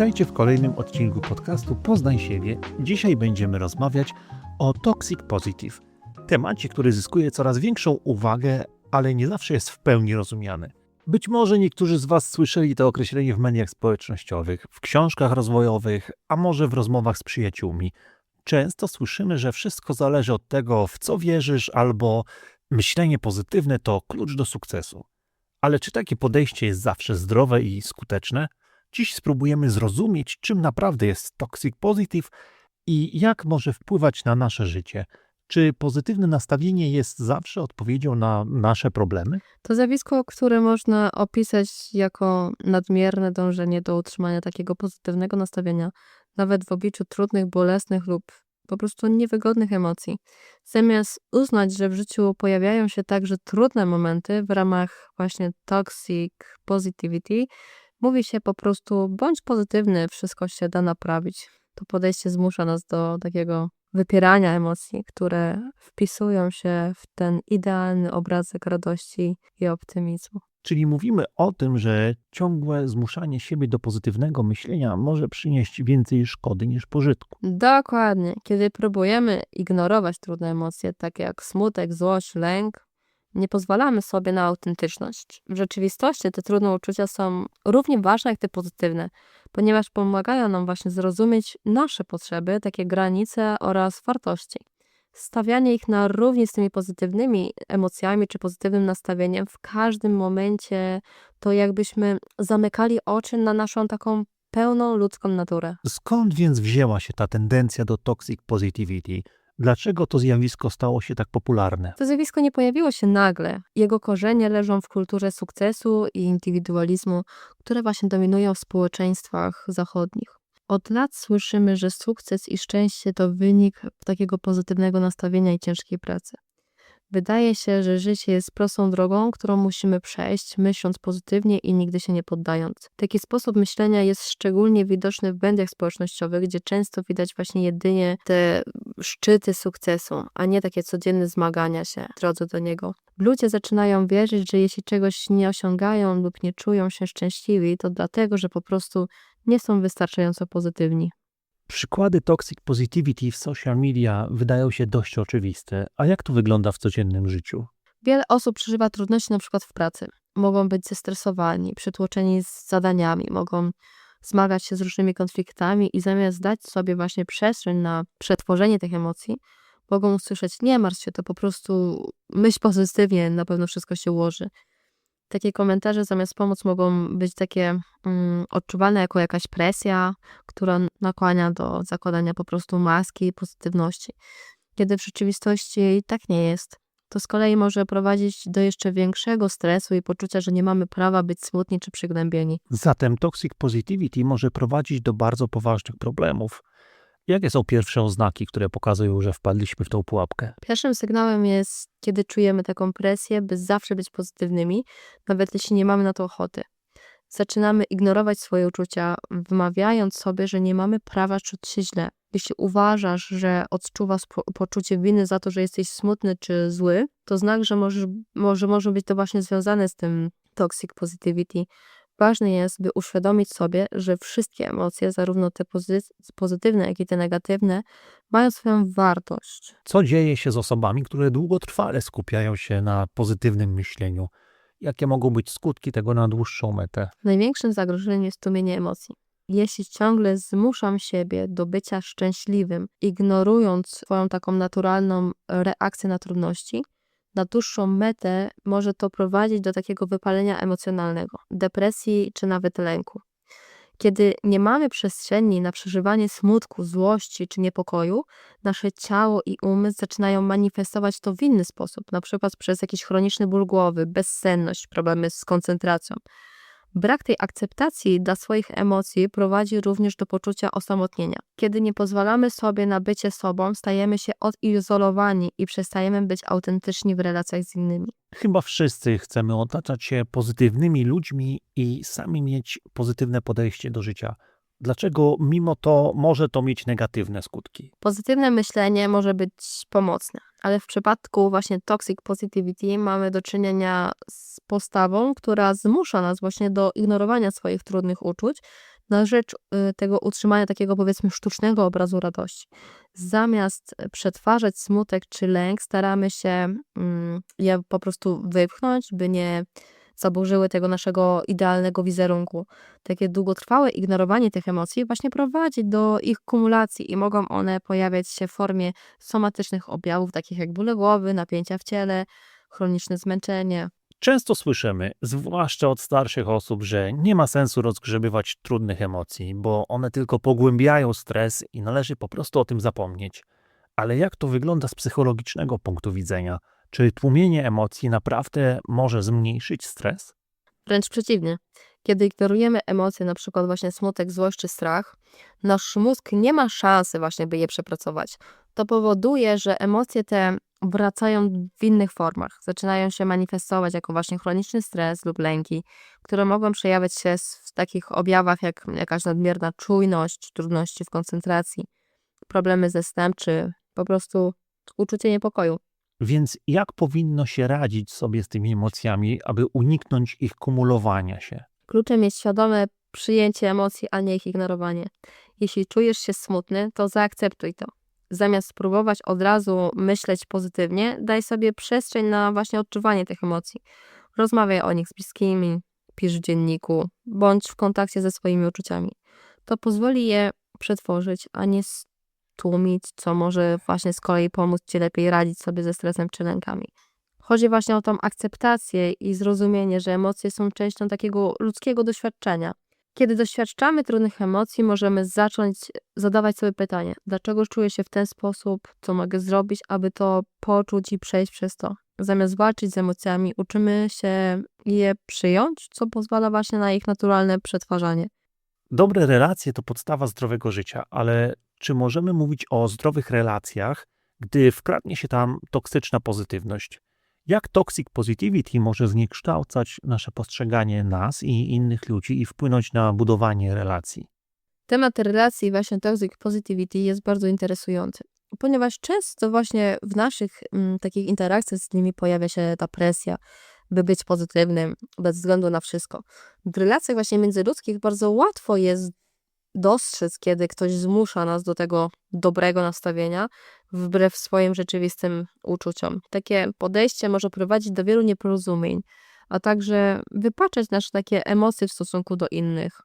Witajcie w kolejnym odcinku podcastu Poznaj siebie. Dzisiaj będziemy rozmawiać o Toxic Positive. Temacie, który zyskuje coraz większą uwagę, ale nie zawsze jest w pełni rozumiany. Być może niektórzy z Was słyszeli to określenie w mediach społecznościowych, w książkach rozwojowych, a może w rozmowach z przyjaciółmi. Często słyszymy, że wszystko zależy od tego, w co wierzysz, albo myślenie pozytywne to klucz do sukcesu. Ale czy takie podejście jest zawsze zdrowe i skuteczne? Dziś spróbujemy zrozumieć, czym naprawdę jest Toxic Positive i jak może wpływać na nasze życie. Czy pozytywne nastawienie jest zawsze odpowiedzią na nasze problemy? To zjawisko, które można opisać jako nadmierne dążenie do utrzymania takiego pozytywnego nastawienia, nawet w obliczu trudnych, bolesnych lub po prostu niewygodnych emocji. Zamiast uznać, że w życiu pojawiają się także trudne momenty w ramach właśnie toxic positivity, mówi się po prostu bądź pozytywny, wszystko się da naprawić. To podejście zmusza nas do takiego wypierania emocji, które wpisują się w ten idealny obrazek radości i optymizmu. Czyli mówimy o tym, że ciągłe zmuszanie siebie do pozytywnego myślenia może przynieść więcej szkody niż pożytku. Dokładnie. Kiedy próbujemy ignorować trudne emocje, takie jak smutek, złość, lęk, nie pozwalamy sobie na autentyczność. W rzeczywistości te trudne uczucia są równie ważne jak te pozytywne, ponieważ pomagają nam właśnie zrozumieć nasze potrzeby, takie granice oraz wartości. Stawianie ich na równi z tymi pozytywnymi emocjami czy pozytywnym nastawieniem w każdym momencie to jakbyśmy zamykali oczy na naszą taką pełną ludzką naturę. Skąd więc wzięła się ta tendencja do toxic positivity? Dlaczego to zjawisko stało się tak popularne? To zjawisko nie pojawiło się nagle. Jego korzenie leżą w kulturze sukcesu i indywidualizmu, które właśnie dominują w społeczeństwach zachodnich. Od lat słyszymy, że sukces i szczęście to wynik takiego pozytywnego nastawienia i ciężkiej pracy. Wydaje się, że życie jest prostą drogą, którą musimy przejść, myśląc pozytywnie i nigdy się nie poddając. Taki sposób myślenia jest szczególnie widoczny w mediach społecznościowych, gdzie często widać właśnie jedynie te szczyty sukcesu, a nie takie codzienne zmagania się w drodze do niego. Ludzie zaczynają wierzyć, że jeśli czegoś nie osiągają lub nie czują się szczęśliwi, to dlatego, że po prostu nie są wystarczająco pozytywni. Przykłady toxic positivity w social media wydają się dość oczywiste, a jak to wygląda w codziennym życiu? Wiele osób przeżywa trudności na przykład w pracy. Mogą być zestresowani, przytłoczeni z zadaniami, mogą zmagać się z różnymi konfliktami i zamiast dać sobie właśnie przestrzeń na przetworzenie tych emocji, mogą usłyszeć nie martw się, to po prostu myśl pozytywnie, na pewno wszystko się ułoży. Takie komentarze zamiast pomóc mogą być takie mm, odczuwalne jako jakaś presja, która nakłania do zakładania po prostu maski pozytywności, kiedy w rzeczywistości tak nie jest. To z kolei może prowadzić do jeszcze większego stresu i poczucia, że nie mamy prawa być smutni czy przygnębieni. Zatem toxic positivity może prowadzić do bardzo poważnych problemów. Jakie są pierwsze oznaki, które pokazują, że wpadliśmy w tą pułapkę? Pierwszym sygnałem jest, kiedy czujemy taką presję, by zawsze być pozytywnymi, nawet jeśli nie mamy na to ochoty. Zaczynamy ignorować swoje uczucia, wymawiając sobie, że nie mamy prawa czuć się źle. Jeśli uważasz, że odczuwasz po poczucie winy za to, że jesteś smutny czy zły, to znak, że możesz, może, może być to właśnie związane z tym toxic positivity. Ważne jest, by uświadomić sobie, że wszystkie emocje, zarówno te pozy- pozytywne, jak i te negatywne, mają swoją wartość. Co dzieje się z osobami, które długotrwale skupiają się na pozytywnym myśleniu? Jakie mogą być skutki tego na dłuższą metę? Największym zagrożeniem jest tłumienie emocji. Jeśli ciągle zmuszam siebie do bycia szczęśliwym, ignorując swoją taką naturalną reakcję na trudności, na dłuższą metę może to prowadzić do takiego wypalenia emocjonalnego, depresji czy nawet lęku. Kiedy nie mamy przestrzeni na przeżywanie smutku, złości czy niepokoju, nasze ciało i umysł zaczynają manifestować to w inny sposób, na przykład przez jakiś chroniczny ból głowy, bezsenność, problemy z koncentracją. Brak tej akceptacji dla swoich emocji prowadzi również do poczucia osamotnienia. Kiedy nie pozwalamy sobie na bycie sobą, stajemy się odizolowani i przestajemy być autentyczni w relacjach z innymi. Chyba wszyscy chcemy otaczać się pozytywnymi ludźmi i sami mieć pozytywne podejście do życia. Dlaczego mimo to może to mieć negatywne skutki? Pozytywne myślenie może być pomocne, ale w przypadku właśnie toxic positivity mamy do czynienia z postawą, która zmusza nas właśnie do ignorowania swoich trudnych uczuć, na rzecz y, tego utrzymania takiego powiedzmy sztucznego obrazu radości. Zamiast przetwarzać smutek czy lęk, staramy się mm, je po prostu wypchnąć, by nie zaburzyły tego naszego idealnego wizerunku. Takie długotrwałe ignorowanie tych emocji właśnie prowadzi do ich kumulacji i mogą one pojawiać się w formie somatycznych objawów, takich jak bóle głowy, napięcia w ciele, chroniczne zmęczenie. Często słyszymy, zwłaszcza od starszych osób, że nie ma sensu rozgrzebywać trudnych emocji, bo one tylko pogłębiają stres i należy po prostu o tym zapomnieć. Ale jak to wygląda z psychologicznego punktu widzenia? Czy tłumienie emocji naprawdę może zmniejszyć stres? Wręcz przeciwnie. Kiedy ignorujemy emocje, na przykład właśnie smutek, złość czy strach, nasz mózg nie ma szansy właśnie, by je przepracować. To powoduje, że emocje te wracają w innych formach. Zaczynają się manifestować jako właśnie chroniczny stres lub lęki, które mogą przejawiać się w takich objawach jak jakaś nadmierna czujność, trudności w koncentracji, problemy ze snem czy po prostu uczucie niepokoju. Więc jak powinno się radzić sobie z tymi emocjami, aby uniknąć ich kumulowania się? Kluczem jest świadome przyjęcie emocji, a nie ich ignorowanie. Jeśli czujesz się smutny, to zaakceptuj to. Zamiast spróbować od razu myśleć pozytywnie, daj sobie przestrzeń na właśnie odczuwanie tych emocji. Rozmawiaj o nich z bliskimi, pisz w dzienniku, bądź w kontakcie ze swoimi uczuciami. To pozwoli je przetworzyć, a nie stłumić, co może właśnie z kolei pomóc Ci lepiej radzić sobie ze stresem czy lękami. Chodzi właśnie o tą akceptację i zrozumienie, że emocje są częścią takiego ludzkiego doświadczenia. Kiedy doświadczamy trudnych emocji, możemy zacząć zadawać sobie pytanie, dlaczego czuję się w ten sposób, co mogę zrobić, aby to poczuć i przejść przez to. Zamiast walczyć z emocjami, uczymy się je przyjąć, co pozwala właśnie na ich naturalne przetwarzanie. Dobre relacje to podstawa zdrowego życia, ale czy możemy mówić o zdrowych relacjach, gdy wkradnie się tam toksyczna pozytywność? Jak toxic positivity może zniekształcać nasze postrzeganie nas i innych ludzi i wpłynąć na budowanie relacji? Temat relacji właśnie toxic positivity jest bardzo interesujący, ponieważ często właśnie w naszych mm, takich interakcjach z nimi pojawia się ta presja, by być pozytywnym bez względu na wszystko. W relacjach właśnie międzyludzkich bardzo łatwo jest dostrzec, kiedy ktoś zmusza nas do tego dobrego nastawienia, wbrew swoim rzeczywistym uczuciom. Takie podejście może prowadzić do wielu nieporozumień, a także wypaczać nasze takie emocje w stosunku do innych.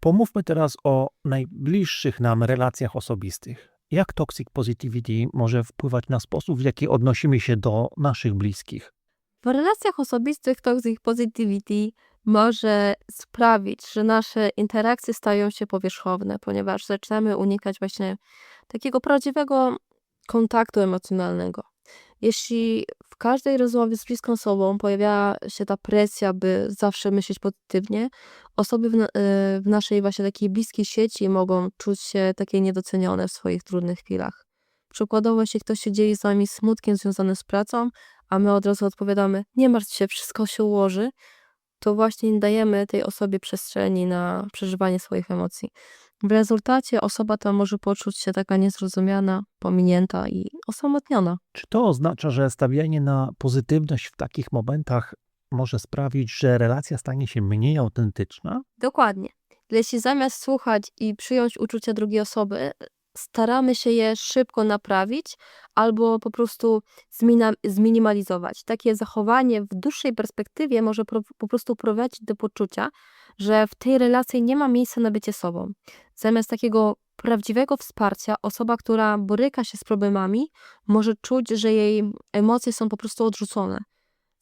Pomówmy teraz o najbliższych nam relacjach osobistych. Jak toxic positivity może wpływać na sposób, w jaki odnosimy się do naszych bliskich? W relacjach osobistych toxic positivity może sprawić, że nasze interakcje stają się powierzchowne, ponieważ zaczynamy unikać właśnie takiego prawdziwego kontaktu emocjonalnego. Jeśli w każdej rozmowie z bliską osobą pojawia się ta presja, by zawsze myśleć pozytywnie, osoby w, y, w naszej właśnie takiej bliskiej sieci mogą czuć się takie niedocenione w swoich trudnych chwilach. Przykładowo, jeśli ktoś się dzieli z nami smutkiem związanym z pracą, a my od razu odpowiadamy: Nie martw się, wszystko się ułoży, to właśnie nie dajemy tej osobie przestrzeni na przeżywanie swoich emocji. W rezultacie osoba ta może poczuć się taka niezrozumiana, pominięta i osamotniona. Czy to oznacza, że stawianie na pozytywność w takich momentach może sprawić, że relacja stanie się mniej autentyczna? Dokładnie. Jeśli zamiast słuchać i przyjąć uczucia drugiej osoby, staramy się je szybko naprawić albo po prostu zminimalizować. Takie zachowanie w dłuższej perspektywie może po prostu prowadzić do poczucia, że w tej relacji nie ma miejsca na bycie sobą. Zamiast takiego prawdziwego wsparcia, osoba, która boryka się z problemami, może czuć, że jej emocje są po prostu odrzucone.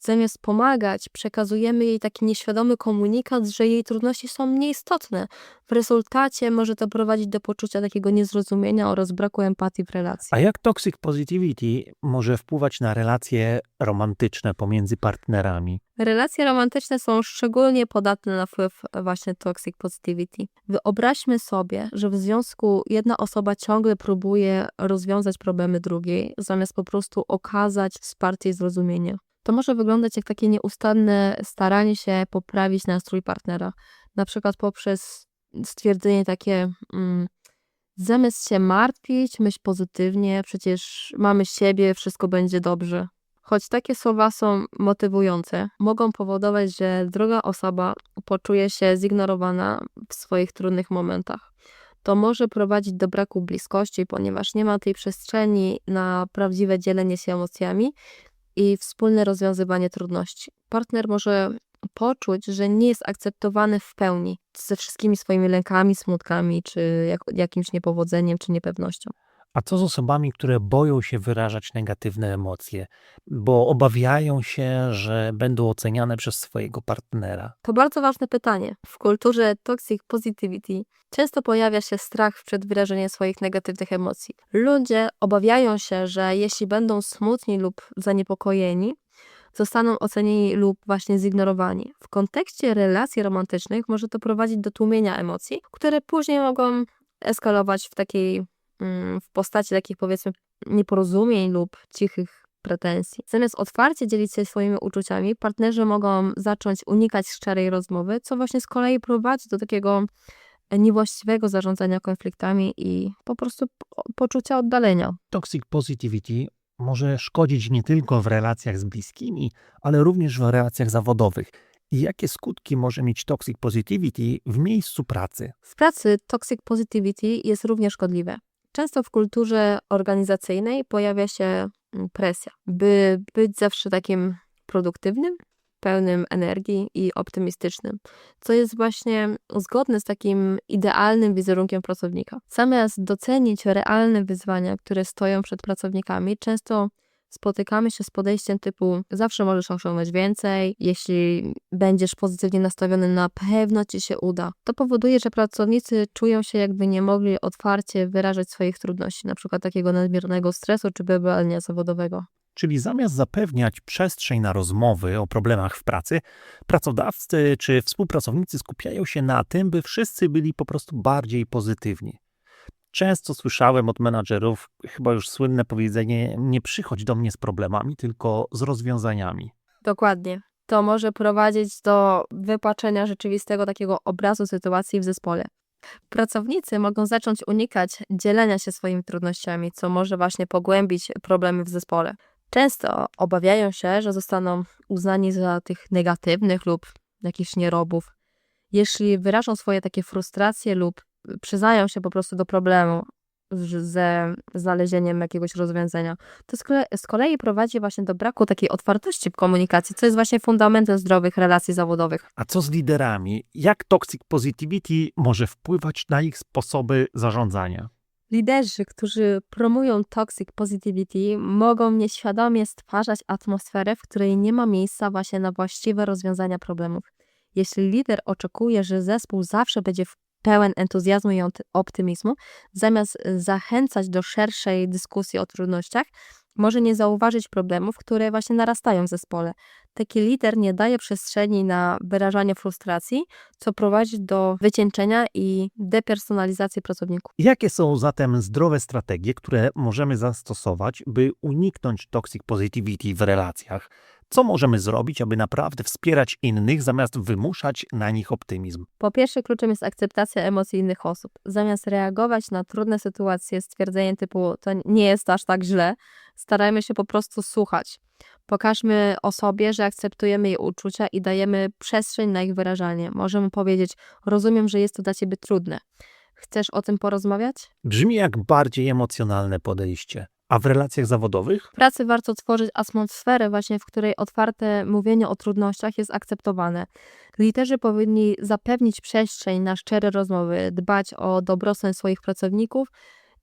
Zamiast pomagać, przekazujemy jej taki nieświadomy komunikat, że jej trudności są nieistotne. W rezultacie może to prowadzić do poczucia takiego niezrozumienia oraz braku empatii w relacji. A jak toxic positivity może wpływać na relacje romantyczne pomiędzy partnerami? Relacje romantyczne są szczególnie podatne na wpływ właśnie toxic positivity. Wyobraźmy sobie, że w związku jedna osoba ciągle próbuje rozwiązać problemy drugiej, zamiast po prostu okazać wsparcie i zrozumienie to może wyglądać jak takie nieustanne staranie się poprawić nastrój partnera. Na przykład poprzez stwierdzenie takie, mm, zamiast się martwić, myśl pozytywnie, przecież mamy siebie, wszystko będzie dobrze. Choć takie słowa są motywujące, mogą powodować, że druga osoba poczuje się zignorowana w swoich trudnych momentach. To może prowadzić do braku bliskości, ponieważ nie ma tej przestrzeni na prawdziwe dzielenie się emocjami i wspólne rozwiązywanie trudności. Partner może poczuć, że nie jest akceptowany w pełni ze wszystkimi swoimi lękami, smutkami, czy jak, jakimś niepowodzeniem, czy niepewnością. A co z osobami, które boją się wyrażać negatywne emocje, bo obawiają się, że będą oceniane przez swojego partnera? To bardzo ważne pytanie. W kulturze toxic positivity często pojawia się strach przed wyrażeniem swoich negatywnych emocji. Ludzie obawiają się, że jeśli będą smutni lub zaniepokojeni, zostaną ocenieni lub właśnie zignorowani. W kontekście relacji romantycznych może to prowadzić do tłumienia emocji, które później mogą eskalować w takiej w postaci takich powiedzmy nieporozumień lub cichych pretensji. Zamiast otwarcie dzielić się swoimi uczuciami, partnerzy mogą zacząć unikać szczerej rozmowy, co właśnie z kolei prowadzi do takiego niewłaściwego zarządzania konfliktami i po prostu po- poczucia oddalenia. Toxic positivity może szkodzić nie tylko w relacjach z bliskimi, ale również w relacjach zawodowych. I jakie skutki może mieć toxic positivity w miejscu pracy? W pracy toxic positivity jest również szkodliwe. Często w kulturze organizacyjnej pojawia się mm, presja, by być zawsze takim produktywnym, pełnym energii i optymistycznym, co jest właśnie zgodne z takim idealnym wizerunkiem pracownika. Zamiast docenić realne wyzwania, które stoją przed pracownikami, często spotykamy się z podejściem typu zawsze możesz osiągnąć więcej, jeśli będziesz pozytywnie nastawiony, na pewno ci się uda. To powoduje, że pracownicy czują się jakby nie mogli otwarcie wyrażać swoich trudności, na przykład takiego nadmiernego stresu czy wybalenia zawodowego. Czyli zamiast zapewniać przestrzeń na rozmowy o problemach w pracy, pracodawcy czy współpracownicy skupiają się na tym, by wszyscy byli po prostu bardziej pozytywni. Często słyszałem od menadżerów chyba już słynne powiedzenie: Nie przychodź do mnie z problemami, tylko z rozwiązaniami. Dokładnie. To może prowadzić do wypaczenia rzeczywistego takiego obrazu sytuacji w zespole. Pracownicy mogą zacząć unikać dzielenia się swoimi trudnościami, co może właśnie pogłębić problemy w zespole. Często obawiają się, że zostaną uznani za tych negatywnych lub jakichś nierobów. Jeśli wyrażą swoje takie frustracje lub przyznają się po prostu do problemu ze znalezieniem jakiegoś rozwiązania, to z kolei, z kolei prowadzi właśnie do braku takiej otwartości w komunikacji, co jest właśnie fundamentem zdrowych relacji zawodowych. A co z liderami? Jak toxic positivity może wpływać na ich sposoby zarządzania? Liderzy, którzy promują toxic positivity, mogą nieświadomie stwarzać atmosferę, w której nie ma miejsca właśnie na właściwe rozwiązania problemów. Jeśli lider oczekuje, że zespół zawsze będzie w- pełen entuzjazmu i optymizmu, zamiast zachęcać do szerszej dyskusji o trudnościach, może nie zauważyć problemów, które właśnie narastają w zespole. Taki lider nie daje przestrzeni na wyrażanie frustracji, co prowadzi do wycieńczenia i depersonalizacji pracowników. Jakie są zatem zdrowe strategie, które możemy zastosować, by uniknąć toxic positivity w relacjach? Co możemy zrobić, aby naprawdę wspierać innych, zamiast wymuszać na nich optymizm? Po pierwsze, kluczem jest akceptacja emocji innych osób. Zamiast reagować na trudne sytuacje stwierdzeniem typu to nie jest aż tak źle, starajmy się po prostu słuchać. Pokażmy osobie, że akceptujemy jej uczucia i dajemy przestrzeń na ich wyrażanie. Możemy powiedzieć: Rozumiem, że jest to dla ciebie trudne. Chcesz o tym porozmawiać? Brzmi jak bardziej emocjonalne podejście. A w relacjach zawodowych? W pracy warto tworzyć atmosferę, właśnie w której otwarte mówienie o trudnościach jest akceptowane. Liderzy powinni zapewnić przestrzeń na szczere rozmowy, dbać o dobrostan swoich pracowników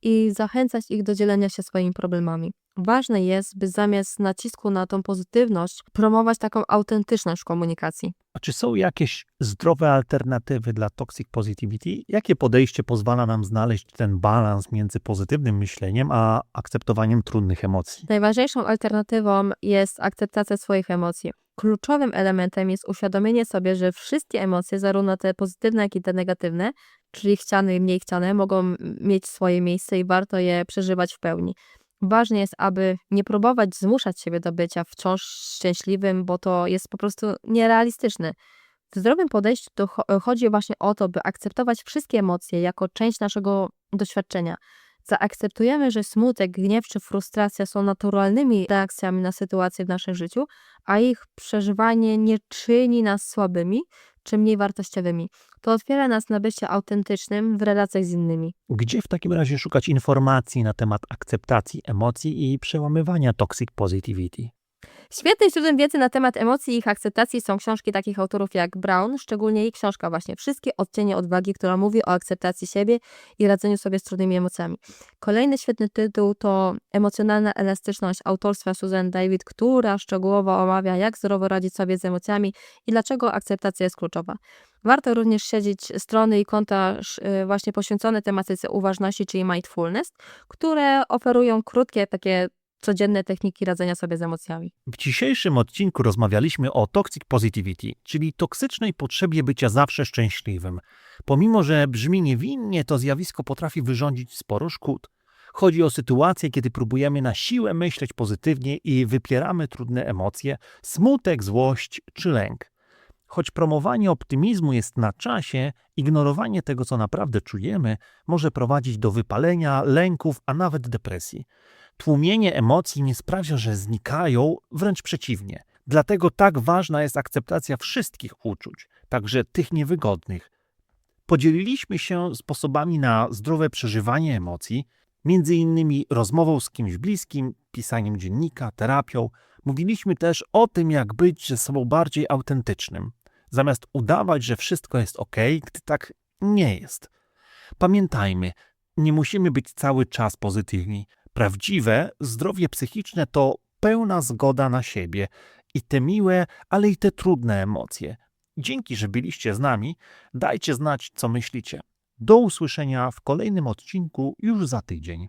i zachęcać ich do dzielenia się swoimi problemami. Ważne jest, by zamiast nacisku na tą pozytywność, promować taką autentyczność komunikacji. A czy są jakieś zdrowe alternatywy dla toxic positivity? Jakie podejście pozwala nam znaleźć ten balans między pozytywnym myśleniem a akceptowaniem trudnych emocji? Najważniejszą alternatywą jest akceptacja swoich emocji. Kluczowym elementem jest uświadomienie sobie, że wszystkie emocje, zarówno te pozytywne, jak i te negatywne, czyli chciane i mniej chciane, mogą mieć swoje miejsce i warto je przeżywać w pełni. Ważne jest, aby nie próbować zmuszać siebie do bycia wciąż szczęśliwym, bo to jest po prostu nierealistyczne. W zdrowym podejściu to cho- chodzi właśnie o to, by akceptować wszystkie emocje jako część naszego doświadczenia, zaakceptujemy, że smutek, gniew czy frustracja są naturalnymi reakcjami na sytuacje w naszym życiu, a ich przeżywanie nie czyni nas słabymi czy mniej wartościowymi, to otwiera nas na bycie autentycznym w relacjach z innymi. Gdzie w takim razie szukać informacji na temat akceptacji emocji i przełamywania toxic positivity? Świetnym źródłem wiedzy na temat emocji i ich akceptacji są książki takich autorów jak Brown, szczególnie jej książka właśnie Wszystkie odcienie odwagi, która mówi o akceptacji siebie i radzeniu sobie z trudnymi emocjami. Kolejny świetny tytuł to Emocjonalna elastyczność autorstwa Susan David, która szczegółowo omawia, jak zdrowo radzić sobie z emocjami i dlaczego akceptacja jest kluczowa. Warto również śledzić strony i konta y, właśnie poświęcone tematyce uważności, czyli mindfulness, które oferują krótkie, takie codzienne techniki radzenia sobie z emocjami. W dzisiejszym odcinku rozmawialiśmy o toxic positivity, czyli toksycznej potrzebie bycia zawsze szczęśliwym. Pomimo, że brzmi niewinnie, to zjawisko potrafi wyrządzić sporo szkód. Chodzi o sytuacje, kiedy próbujemy na siłę myśleć pozytywnie i wypieramy trudne emocje, smutek, złość czy lęk. Choć promowanie optymizmu jest na czasie, ignorowanie tego, co naprawdę czujemy, może prowadzić do wypalenia, lęków, a nawet depresji. Tłumienie emocji nie sprawia, że znikają, wręcz przeciwnie. Dlatego tak ważna jest akceptacja wszystkich uczuć, także tych niewygodnych. Podzieliliśmy się sposobami na zdrowe przeżywanie emocji, między innymi rozmową z kimś bliskim, pisaniem dziennika, terapią. Mówiliśmy też o tym, jak być ze sobą bardziej autentycznym, zamiast udawać, że wszystko jest ok, gdy tak nie jest. Pamiętajmy, nie musimy być cały czas pozytywni. Prawdziwe zdrowie psychiczne to pełna zgoda na siebie i te miłe, ale i te trudne emocje. Dzięki, że byliście z nami. Dajcie znać, co myślicie. Do usłyszenia w kolejnym odcinku już za tydzień.